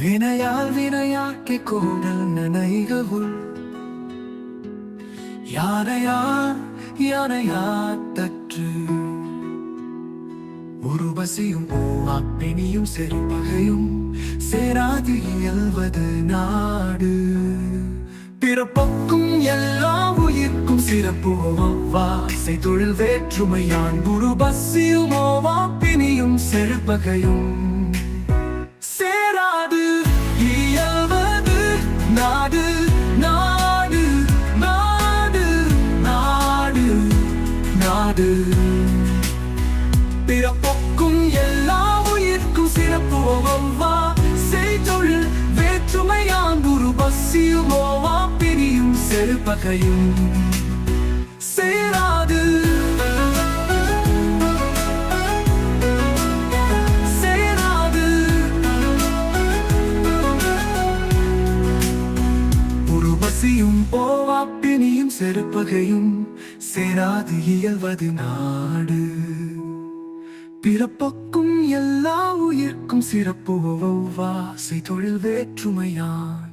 வினையால் வினையாக்கி கோடல் நனைகவுள் யானையா யானையா தற்று. உருவசியும் அப்பினியும் செறிப்பகையும் சேராது இயல்வது நாடு. பிறப்புக்கும் எல்லா உயிர்க்கும் சிறப்புவாசை தொழில் வேற்றுமையான் உருவசியுமோவா பிணியும் செருப்பகையும். நாடு பிறப்பொக்கும் எல்லா உயிர்க்கும் சிறப்பு ஒவ்வா செய்தொழில் வேற்றுமையான் ஒரு பசியுமோவா பிரியும் செருப்பகையும். பசியும் போவாப்பினியும் செருப்பகையும் சேராது இயல்வது நாடு. பிறப்பொக்கும் எல்லா உயிர்க்கும் சிறப்பு வாசை தொழில் வேற்றுமையான்.